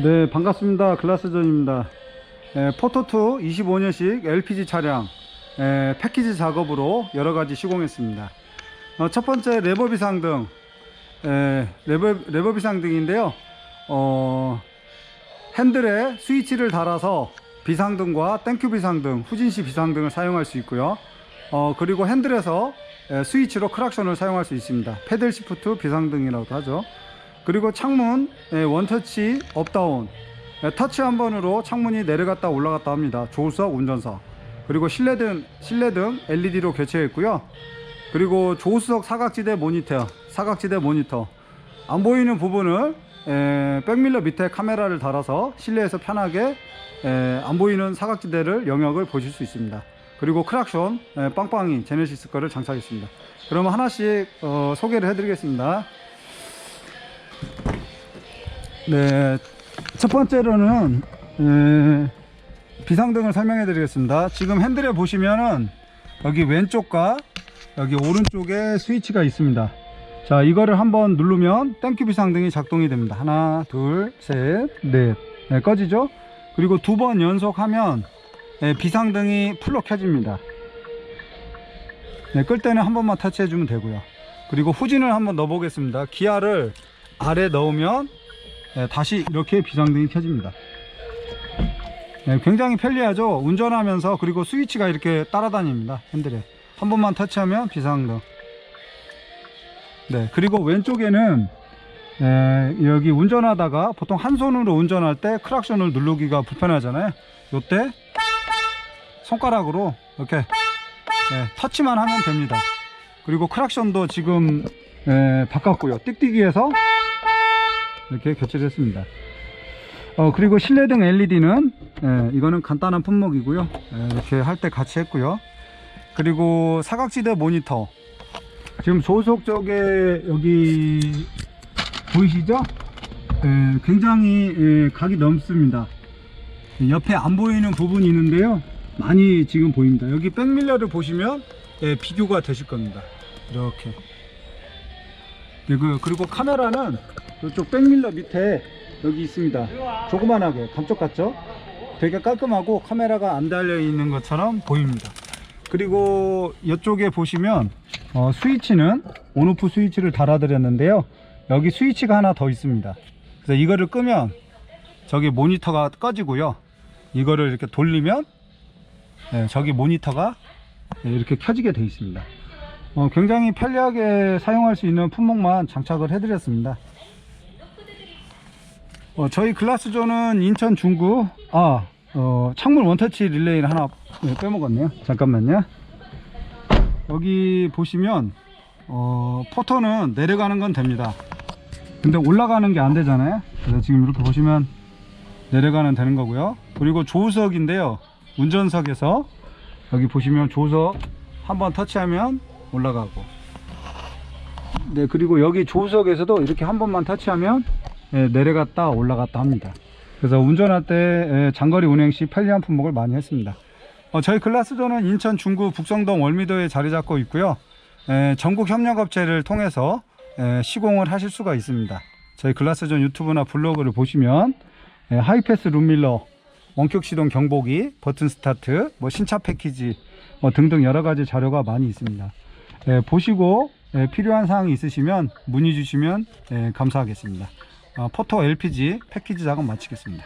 네, 반갑습니다. 글라스존입니다. 에, 포토2 25년식 LPG 차량 에, 패키지 작업으로 여러 가지 시공했습니다. 어, 첫 번째 레버 비상 등, 에, 레버, 레버 비상 등인데요. 어, 핸들에 스위치를 달아서 비상등과 땡큐 비상등, 후진시 비상등을 사용할 수 있고요. 어, 그리고 핸들에서 에, 스위치로 크락션을 사용할 수 있습니다. 패들 시프트 비상등이라고도 하죠. 그리고 창문 예, 원터치 업다운 예, 터치 한 번으로 창문이 내려갔다 올라갔다 합니다. 조수석 운전석. 그리고 실내등 실내등 LED로 교체했고요. 그리고 조수석 사각지대 모니터 사각지대 모니터. 안 보이는 부분을 에, 백밀러 밑에 카메라를 달아서 실내에서 편하게 에, 안 보이는 사각지대를 영역을 보실 수 있습니다. 그리고 크락션 에, 빵빵이 제네시스 거를 장착했습니다. 그러면 하나씩 어, 소개를 해드리겠습니다 네, 첫 번째로는 에, 비상등을 설명해 드리겠습니다. 지금 핸들에 보시면은 여기 왼쪽과 여기 오른쪽에 스위치가 있습니다. 자, 이거를 한번 누르면 땡큐 비상등이 작동이 됩니다. 하나, 둘, 셋, 넷. 네, 꺼지죠? 그리고 두 번 연속 하면 예, 비상등이 풀로 켜집니다. 네, 끌 때는 한 번만 터치해 주면 되고요. 그리고 후진을 한번 넣어 보겠습니다. 기아를 아래 넣으면 네, 다시 이렇게 비상등이 켜집니다. 네, 굉장히 편리하죠. 운전하면서 그리고 스위치가 이렇게 따라다닙니다. 핸들에 한 번만 터치하면 비상등. 네, 그리고 왼쪽에는 에, 여기 운전하다가 보통 한 손으로 운전할 때 크락션을 누르기가 불편하잖아요. 요때 손가락으로 이렇게 네, 터치만 하면 됩니다. 그리고 크락션도 지금 에, 바꿨고요. 띡띡이에서 이렇게 교체를 했습니다. 어, 그리고 실내등 LED는 이거는 간단한 품목이고요. 예, 이렇게 할 때 같이 했고요. 그리고 사각지대 모니터 지금 소속 쪽에 여기 보이시죠? 예, 굉장히 예, 각이 넘습니다. 옆에 안 보이는 부분이 있는데요. 많이 지금 보입니다. 여기 백밀러를 보시면 예, 비교가 되실 겁니다. 이렇게. 그리고, 그리고 카메라는 이쪽 백밀러 밑에 여기 있습니다. 조그만하게 감쪽 같죠? 되게 깔끔하고 카메라가 안 달려 있는 것처럼 보입니다. 그리고 이쪽에 보시면 어, 스위치는 온오프 스위치를 달아 드렸는데요. 여기 스위치가 하나 더 있습니다. 그래서 이거를 끄면 저기 모니터가 꺼지고요. 이거를 이렇게 돌리면 네, 저기 모니터가 네, 이렇게 켜지게 되어 있습니다. 어, 굉장히 편리하게 사용할 수 있는 품목만 장착을 해드렸습니다. 어, 저희 글라스존은 인천 중구 아 어, 창문 원터치 릴레이를 하나 네, 빼먹었네요. 잠깐만요. 여기 보시면 어, 포터는 내려가는 건 됩니다. 근데 올라가는 게 안 되잖아요. 그래서 지금 이렇게 보시면 내려가는 되는 거고요. 그리고 조수석인데요. 운전석에서 여기 보시면 조수석 한번 터치하면 올라가고. 네 그리고 여기 조수석에서도 이렇게 한 번만 터치하면 예, 내려갔다 올라갔다 합니다. 그래서 운전할 때 예, 장거리 운행 시 편리한 품목을 많이 했습니다. 어, 저희 글라스존은 인천 중구 북성동 월미도에 자리 잡고 있고요. 예, 전국 협력업체를 통해서 예, 시공을 하실 수가 있습니다. 저희 글라스존 유튜브나 블로그를 보시면 예, 하이패스 룸밀러, 원격 시동 경보기, 버튼 스타트, 뭐 신차 패키지 뭐 등등 여러 가지 자료가 많이 있습니다. 예, 보시고 예, 필요한 사항이 있으시면 문의 주시면 예, 감사하겠습니다. 어, 포토 LPG 패키지 작업 마치겠습니다.